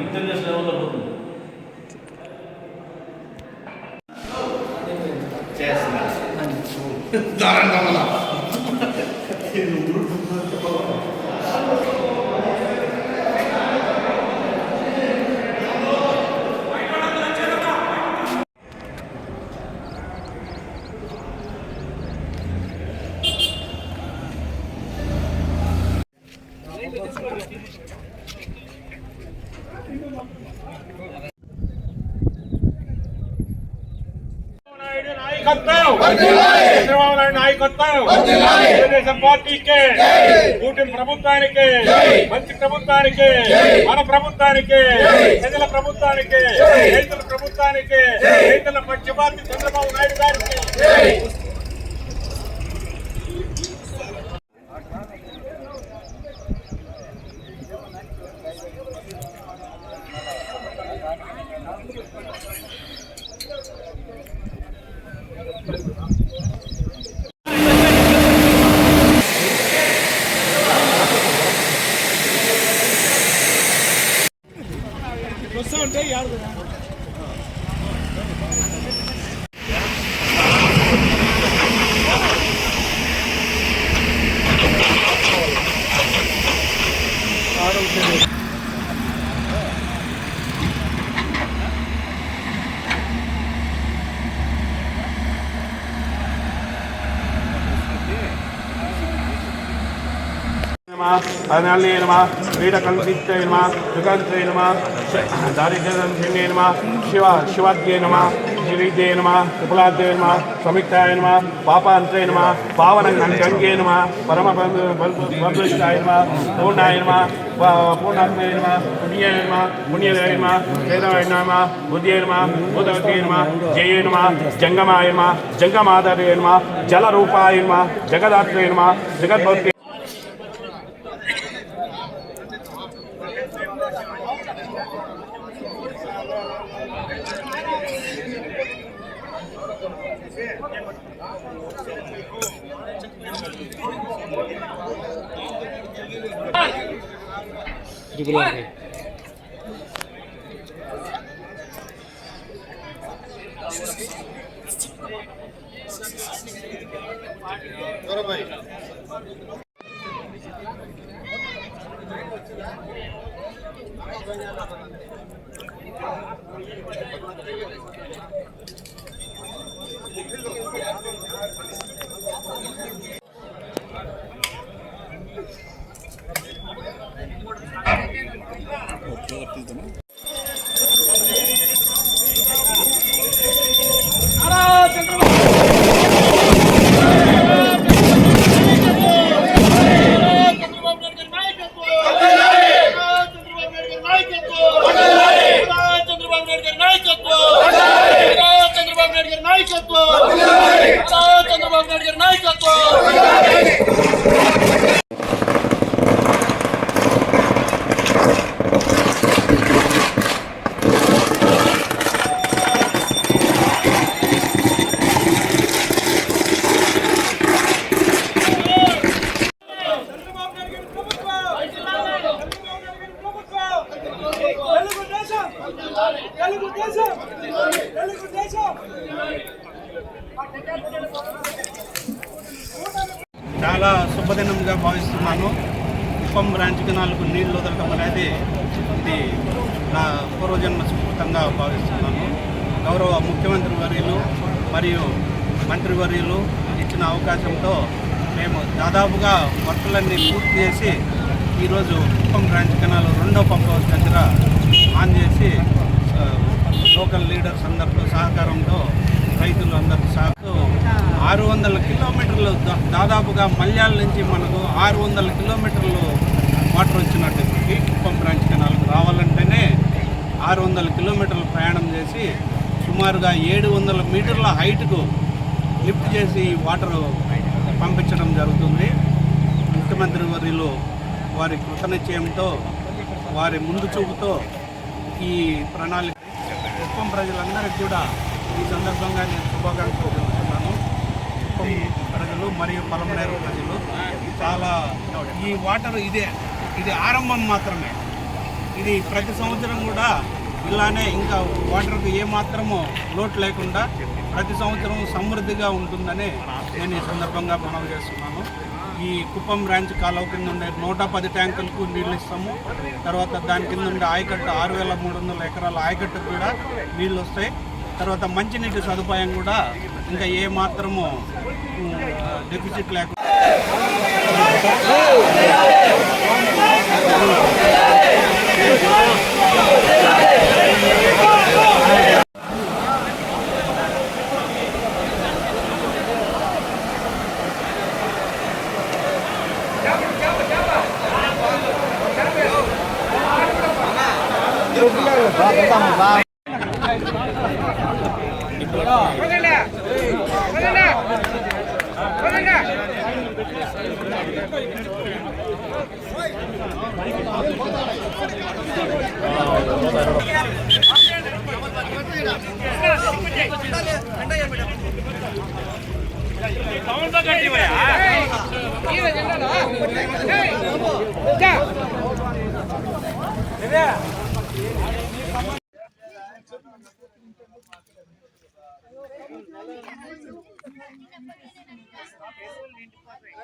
International లెవెల్లో పోతుంది నాయుడు నాయకత్వం. చంద్రబాబు నాయుడు నాయకత్వం. తెలుగుదేశం పార్టీకి. కూటమి ప్రభుత్వానికి. మంచి ప్రభుత్వానికి. మన ప్రభుత్వానికి. ప్రజల ప్రభుత్వానికి. రైతుల ప్రభుత్వానికి. రైతుల పక్షపాతి చంద్రబాబు నాయుడు గారికి. ಯಾರ್ದು அதனாலே நம வீட கல்பித்தே நம யுகாந்தே நம தாரிதே நம சிவா சிவாத்தியே நம ಶ್ರೀದೇ ನಮ ವಿಫಲಾಂತೇ ನಮ ಸಂಯುಕ್ತಾಯ ನಮ ಪಾಪಾಂತೇ ನಮ ಪಾವನ ಗಂಗೆ ನಮ, ಪರಮ ಬಂಧುಷ್ಟಾಯ ನಮ, ಪೂರ್ಣಾಯ ನಮ ಪೂರ್ಣಾತ್ಮೇ ನಮ ಪುಣ್ಯಾಯ ನಮ, ಪುಣ್ಯದಾಯ ನಮ, ವೇದವಾಯ ನಮ, ಬುದ್ಧಿಯ ನಮ ಭೂತವತೆ ನಮ, ಜಯ ನಮ, ಜಂಗಮಾಯ ನಮ ಜಂಗಮಾಧಾರೇ ನಮ, ಜಲರೂಪಾಯ ನಮ ಜಗದಾತ್ರೇಯ ನಮ, ಜಗದ್ಭಕ್ತಿ Bruno. Agora vai. కుప్పం బ్రాంచ్కి నాలుగు నీళ్ళు వదలటం అనేది ఇది నా పూర్వజన్మ స్ఫూర్తంగా భావిస్తున్నాను. గౌరవ ముఖ్యమంత్రి వర్యులు మరియు మంత్రివర్యులు ఇచ్చిన అవకాశంతో మేము దాదాపుగా వర్కులన్నీ పూర్తి చేసి ఈరోజు కుప్పం బ్రాంచ్ కెనాల్ రెండో పంప్ హౌస్ దగ్గర ఆన్ చేసి లోకల్ లీడర్స్ అందరితో సహకారంతో రైతులు అందరితో సహకారం ఆరు వందల కిలోమీటర్లు దా- దాదాపుగా మల్యాల నుంచి మనకు ఆరు వందల కిలోమీటర్లు వాటర్ వచ్చినట్టు ఈ కుప్పం బ్రాంచ్ కెనాల్కి రావాలంటేనే ఆరు వందల కిలోమీటర్లు ప్రయాణం చేసి సుమారుగా ఏడు వందల మీటర్ల హైట్కు లిఫ్ట్ చేసి ఈ వాటర్ పంపించడం జరుగుతుంది. ముఖ్యమంత్రి వర్యులు వారి కృతనిశ్చయంతో వారి ముందు చూపుతో ఈ ప్రణాళిక. కుప్పం ప్రజలందరికీ కూడా ఈ సందర్భంగా నేను శుభాకాంక్షలు కుప్పం ప్రజలు మరియు పలమనేరు ప్రజలు చాలా ఈ వాటర్ ఇదే ఇది ఆరంభం మాత్రమే. ఇది ప్రతి సంవత్సరం కూడా ఇలానే ఇంకా వాటర్కు ఏమాత్రము లోటు లేకుండా ప్రతి సంవత్సరం సమృద్ధిగా ఉంటుందని నేను ఈ సందర్భంగా మనవి చేస్తున్నాను. ఈ కుప్పం బ్రాంచ్ కాలువ కింద ఉండే నూట పది ట్యాంకులకు నీళ్ళు ఇస్తాము. తర్వాత దాని కింద ఉండే ఆయకట్టు ఆరు వేల మూడు వందల ఎకరాల ఆయకట్టుకు కూడా నీళ్ళు వస్తాయి. తర్వాత మంచినీటి సదుపాయం కూడా ఇంకా ఏ మాత్రము డెఫిసిట్ లేకుండా என்னடா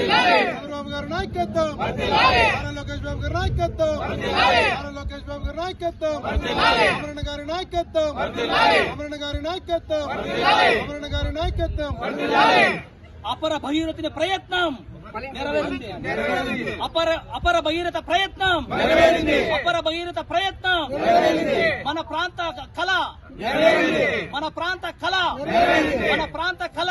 చంద్రబాబు గారి నాయకత్వం. నారా లోకేష్ బాబు గారి నాయకత్వం. నారా లోకేష్ బాబు గారి నాయకత్వం. అమరణ గారి నాయకత్వం. అమరణ గారి నాయకత్వం. అమరణ గారి నాయకత్వం. అపర భగీరథుని ప్రయత్నం నెరవేరింది. అపర అపర భగీరథ ప్రయత్నం అపర భగీరథ ప్రయత్నం మన ప్రాంత కళ మన ప్రాంత కళ మన ప్రాంత కళ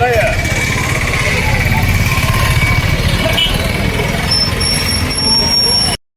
Yeah.